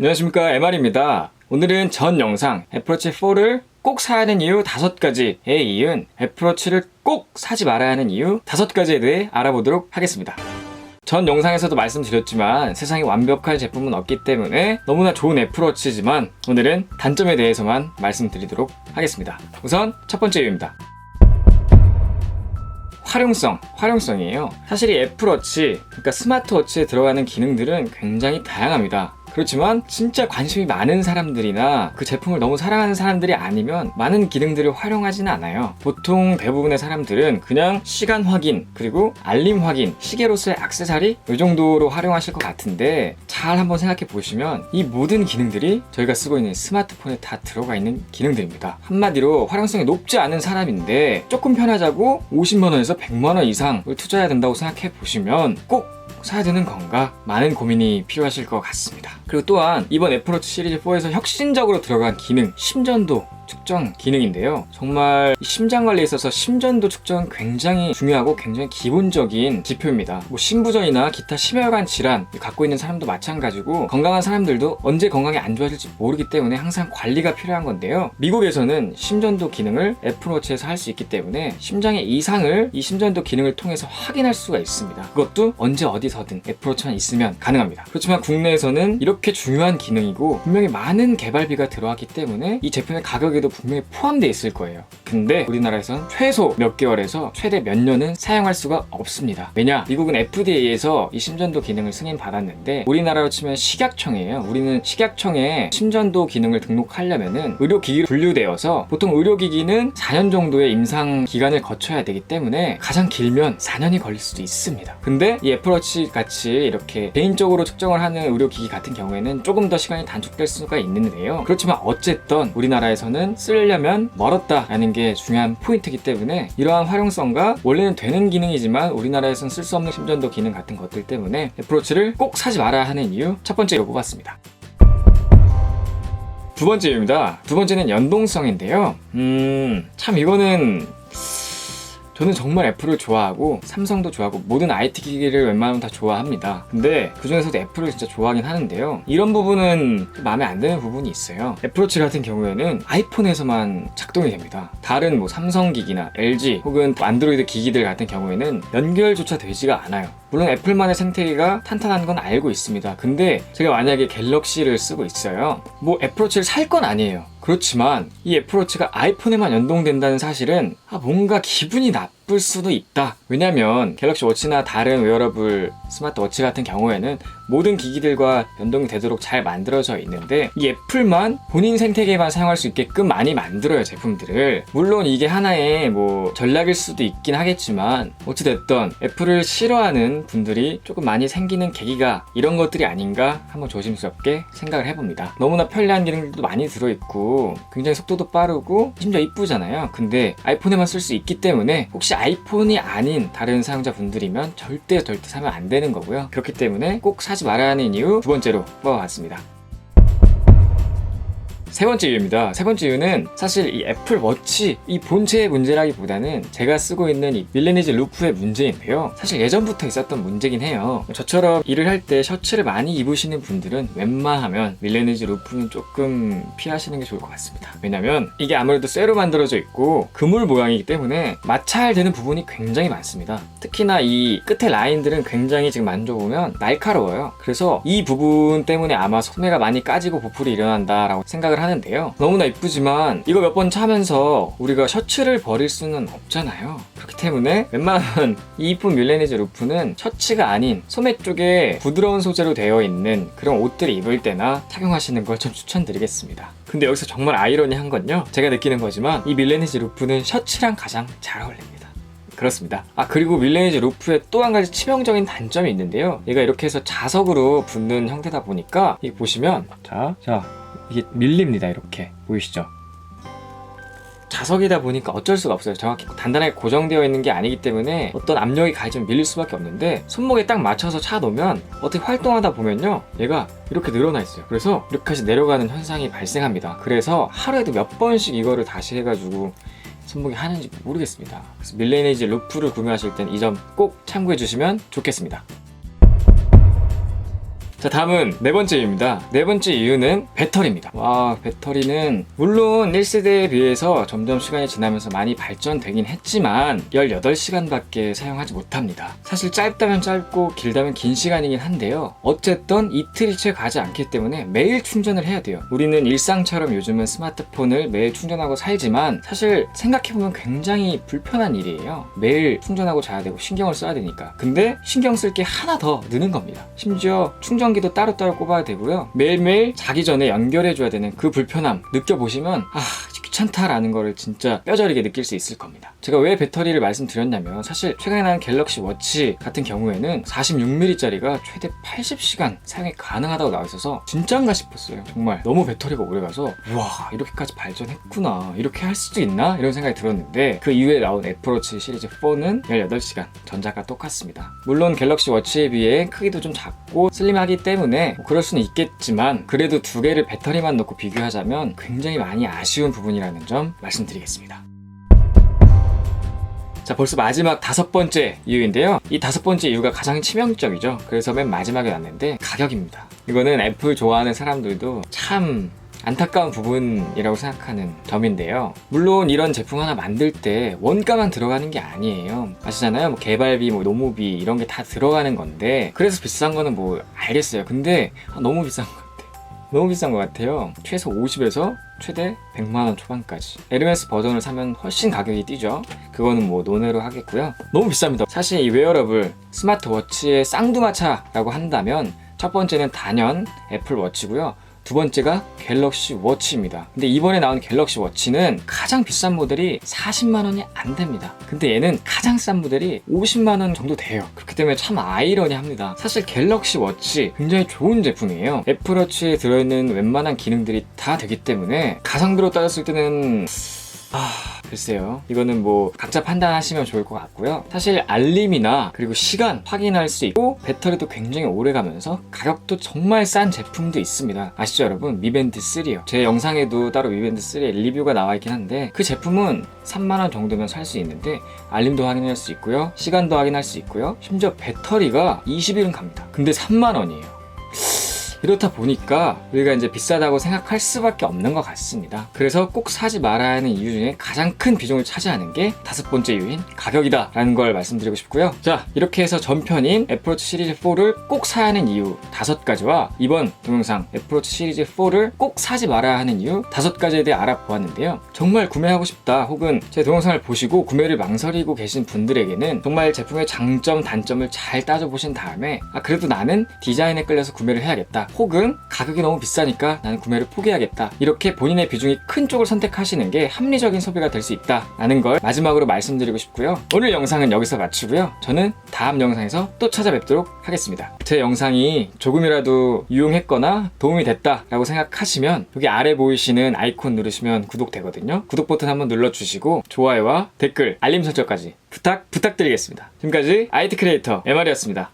안녕하십니까 MR입니다. 오늘은 전 영상 애플워치 4를 꼭 사야 하는 이유 5가지에 이은 애플워치를 꼭 사지 말아야 하는 이유 5가지에 대해 알아보도록 하겠습니다. 전 영상에서도 말씀드렸지만 세상에 완벽한 제품은 없기 때문에 너무나 좋은 애플워치지만 오늘은 단점에 대해서만 말씀드리도록 하겠습니다. 우선 첫 번째 이유입니다. 활용성, 활용성이에요. 사실 이 애플워치, 그러니까 스마트워치에 들어가는 기능들은 굉장히 다양합니다. 그렇지만 진짜 관심이 많은 사람들이나 그 제품을 너무 사랑하는 사람들이 아니면 많은 기능들을 활용하지는 않아요. 보통 대부분의 사람들은 그냥 시간 확인, 그리고 알림 확인, 시계로서의 액세서리 이 정도로 활용하실 것 같은데 잘 한번 생각해 보시면 이 모든 기능들이 저희가 쓰고 있는 스마트폰에 다 들어가 있는 기능들입니다. 한마디로 활용성이 높지 않은 사람인데 조금 편하자고 50만 원에서 100만 원 이상을 투자해야 된다고 생각해 보시면 꼭 사야 되는 건가? 많은 고민이 필요하실 것 같습니다. 그리고 또한 이번 애플워치 시리즈 4에서 혁신적으로 들어간 기능, 심전도 측정 기능인데요. 정말 이 심장 관리에 있어서 심전도 측정은 굉장히 중요하고 굉장히 기본적인 지표입니다. 뭐 심부전이나 기타 심혈관 질환 갖고 있는 사람도 마찬가지고 건강한 사람들도 언제 건강이 안 좋아질지 모르기 때문에 항상 관리가 필요한 건데요. 미국에서는 심전도 기능을 애플워치에서 할 수 있기 때문에 심장의 이상을 이 심전도 기능을 통해서 확인할 수가 있습니다. 그것도 언제 어디 서 든 애플워치만 있으면 가능합니다. 그렇지만 국내에서는 이렇게 중요한 기능이고 분명히 많은 개발비가 들어왔기 때문에 이 제품의 가격에도 분명히 포함되어 있을 거예요. 근데 우리나라에서는 최소 몇 개월에서 최대 몇 년은 사용할 수가 없습니다. 왜냐? 미국은 FDA에서 이 심전도 기능을 승인 받았는데 우리나라로 치면 식약청이에요. 우리는 식약청에 심전도 기능을 등록하려면은 의료기기로 분류되어서 보통 의료기기는 4년 정도의 임상 기간을 거쳐야 되기 때문에 가장 길면 4년이 걸릴 수도 있습니다. 근데 이 애플워치 같이 이렇게 개인적으로 측정을 하는 의료기기 같은 경우에는 조금 더 시간이 단축될 수가 있는데요. 그렇지만 어쨌든 우리나라에서는 쓰려면 멀었다라는 게 중요한 포인트이기 때문에 이러한 활용성과 원래는 되는 기능이지만 우리나라에서는 쓸수 없는 심전도 기능 같은 것들 때문에 애플워치를 꼭 사지 말아야 하는 이유 첫 번째로 뽑았습니다. 두 번째 이유입니다. 두 번째는 연동성인데요. 음, 참 이거는 저는 정말 애플을 좋아하고 삼성도 좋아하고 모든 IT 기기를 웬만하면 다 좋아합니다. 근데 그 중에서도 애플을 진짜 좋아하긴 하는데요. 이런 부분은 좀 마음에 안 드는 부분이 있어요. 애플워치 같은 경우에는 아이폰에서만 작동이 됩니다. 다른 뭐 삼성 기기나 LG 혹은 안드로이드 기기들 같은 경우에는 연결조차 되지가 않아요. 물론 애플만의 생태계가 탄탄한 건 알고 있습니다. 근데 제가 만약에 갤럭시를 쓰고 있어요. 뭐 애플워치를 살 건 아니에요. 그렇지만 이 애플워치가 아이폰에만 연동된다는 사실은 아, 뭔가 기분이 나쁠 수도 있다. 왜냐면 갤럭시 워치나 다른 웨어러블 스마트워치 같은 경우에는 모든 기기들과 연동이 되도록 잘 만들어져 있는데 이 애플만 본인 생태계만 사용할 수 있게끔 많이 만들어요 제품들을. 물론 이게 하나의 뭐 전략일 수도 있긴 하겠지만 어찌됐든 애플을 싫어하는 분들이 조금 많이 생기는 계기가 이런 것들이 아닌가 한번 조심스럽게 생각을 해봅니다. 너무나 편리한 기능들도 많이 들어있고 굉장히 속도도 빠르고 심지어 이쁘잖아요. 근데 아이폰에만 쓸 수 있기 때문에 혹시 아이폰이 아닌 다른 사용자분들이면 절대 절대 사면 안 되는 거고요. 그렇기 때문에 꼭 사지 말아야 하는 이유 두 번째로 뽑아봤습니다 세 번째 이유입니다. 세 번째 이유는 사실 이 애플 워치 이 본체의 문제라기보다는 제가 쓰고 있는 이 밀레니즈 루프의 문제인데요. 사실 예전부터 있었던 문제긴 해요. 저처럼 일을 할 때 셔츠를 많이 입으시는 분들은 웬만하면 밀레니즈 루프는 조금 피하시는 게 좋을 것 같습니다. 왜냐면 이게 아무래도 쇠로 만들어져 있고 그물 모양이기 때문에 마찰되는 부분이 굉장히 많습니다. 특히나 이 끝에 라인들은 굉장히 지금 만져보면 날카로워요. 그래서 이 부분 때문에 아마 소매가 많이 까지고 보풀이 일어난다라고 생각을 하는데요. 너무나 이쁘지만 이거 몇 번 차면서 우리가 셔츠를 버릴 수는 없잖아요. 그렇기 때문에 웬만하면 이 이쁜 밀레니즈 루프는 셔츠가 아닌 소매 쪽에 부드러운 소재로 되어 있는 그런 옷들을 입을 때나 착용하시는 걸 좀 추천드리겠습니다. 근데 여기서 정말 아이러니한 건요. 제가 느끼는 거지만 이 밀레니즈 루프는 셔츠랑 가장 잘 어울립니다. 그렇습니다. 아 그리고 밀레니즈 루프에 또한 가지 치명적인 단점이 있는데요. 얘가 이렇게 해서 자석으로 붙는 형태다 보니까 이 보시면 자, 자 이게 밀립니다. 이렇게 보이시죠? 자석이다 보니까 어쩔 수가 없어요. 정확히 단단하게 고정되어 있는 게 아니기 때문에 어떤 압력이 가해지면 밀릴 수밖에 없는데 손목에 딱 맞춰서 차 놓으면 어떻게 활동하다 보면요. 얘가 이렇게 늘어나 있어요. 그래서 이렇게까지 내려가는 현상이 발생합니다. 그래서 하루에도 몇 번씩 이거를 다시 해가지고 손목이 하는지 모르겠습니다. 그래서 밀레니즈 루프를 구매하실 땐 이 점 꼭 참고해 주시면 좋겠습니다. 자 다음은 네 번째 이유입니다. 네 번째 이유는 배터리입니다. 와 배터리는 물론 1세대에 비해서 점점 시간이 지나면서 많이 발전되긴 했지만 18시간밖에 사용하지 못합니다. 사실 짧다면 짧고 길다면 긴 시간이긴 한데요. 어쨌든 이틀이 채 가지 않기 때문에 매일 충전을 해야 돼요. 우리는 일상처럼 요즘은 스마트폰을 매일 충전하고 살지만 사실 생각해보면 굉장히 불편한 일이에요. 매일 충전하고 자야 되고 신경을 써야 되니까. 근데 신경 쓸 게 하나 더 느는 겁니다. 심지어 충전 기도 따로따로 꼽아야 되고요. 매일매일 자기 전에 연결해줘야 되는 그 불편함 느껴보시면 아 귀찮다라는 거를 진짜 뼈저리게 느낄 수 있을 겁니다. 제가 왜 배터리를 말씀드렸냐면 사실 최근에 나온 갤럭시 워치 같은 경우에는 46mm짜리가 최대 80시간 사용이 가능하다고 나와 있어서 진짠가 싶었어요. 정말 너무 배터리가 오래가서 와 이렇게까지 발전했구나 이렇게 할 수도 있나 이런 생각이 들었는데 그 이후에 나온 애플워치 시리즈 4는 18시간 전자가 똑같습니다. 물론 갤럭시 워치에 비해 크기도 좀 작고 슬림하기 때문에 뭐 그럴 수는 있겠지만 그래도 두 개를 배터리만 놓고 비교하자면 굉장히 많이 아쉬운 부분이 라는 점 말씀드리겠습니다. 자, 벌써 마지막 다섯 번째 이유인데요. 이 다섯 번째 이유가 가장 치명적이죠. 그래서 맨 마지막에 놨는데 가격입니다. 이거는 애플 좋아하는 사람들도 참 안타까운 부분이라고 생각하는 점인데요. 물론 이런 제품 하나 만들 때 원가만 들어가는 게 아니에요. 아시잖아요. 뭐 개발비, 뭐 노무비 이런 게 다 들어가는 건데 그래서 비싼 거는 뭐 알겠어요. 근데 아, 너무 비싼 것 같아. 너무 비싼 것 같아요. 최소 50에서 최대 100만 원 초반까지. 에르메스 버전을 사면 훨씬 가격이 뛰죠. 그거는 뭐 논외로 하겠고요. 너무 비쌉니다. 사실 이 웨어러블 스마트워치의 쌍두마차라고 한다면 첫 번째는 단연 애플 워치고요. 두 번째가 갤럭시 워치입니다. 근데 이번에 나온 갤럭시 워치는 가장 비싼 모델이 40만 원이 안 됩니다. 근데 얘는 가장 싼 모델이 50만 원 정도 돼요. 그렇기 때문에 참 아이러니합니다. 사실 갤럭시 워치 굉장히 좋은 제품이에요. 애플워치에 들어있는 웬만한 기능들이 다 되기 때문에 가성비로 따졌을 때는 아, 글쎄요. 이거는 뭐 각자 판단하시면 좋을 것 같고요. 사실 알림이나 그리고 시간 확인할 수 있고 배터리도 굉장히 오래 가면서 가격도 정말 싼 제품도 있습니다. 아시죠, 여러분? 미밴드 3요. 제 영상에도 따로 미밴드 3의 리뷰가 나와 있긴 한데 그 제품은 3만 원 정도면 살 수 있는데 알림도 확인할 수 있고요. 시간도 확인할 수 있고요. 심지어 배터리가 20일은 갑니다. 근데 3만 원이에요. 이렇다 보니까 우리가 이제 비싸다고 생각할 수밖에 없는 것 같습니다. 그래서 꼭 사지 말아야 하는 이유 중에 가장 큰 비중을 차지하는 게 다섯 번째 이유인 가격이다 라는 걸 말씀드리고 싶고요. 자, 이렇게 해서 전편인 애플워치 시리즈 4를 꼭 사야 하는 이유 다섯 가지와 이번 동영상 애플워치 시리즈 4를 꼭 사지 말아야 하는 이유 다섯 가지에 대해 알아보았는데요. 정말 구매하고 싶다 혹은 제 동영상을 보시고 구매를 망설이고 계신 분들에게는 정말 제품의 장점, 단점을 잘 따져보신 다음에 아, 그래도 나는 디자인에 끌려서 구매를 해야겠다. 혹은 가격이 너무 비싸니까 나는 구매를 포기하겠다. 이렇게 본인의 비중이 큰 쪽을 선택하시는 게 합리적인 소비가 될 수 있다라는 걸 마지막으로 말씀드리고 싶고요. 오늘 영상은 여기서 마치고요. 저는 다음 영상에서 또 찾아뵙도록 하겠습니다. 제 영상이 조금이라도 유용했거나 도움이 됐다라고 생각하시면 여기 아래 보이시는 아이콘 누르시면 구독되거든요. 구독 버튼 한번 눌러주시고 좋아요와 댓글, 알림 설정까지 부탁 부탁드리겠습니다. 지금까지 IT 크리에이터 MR이었습니다.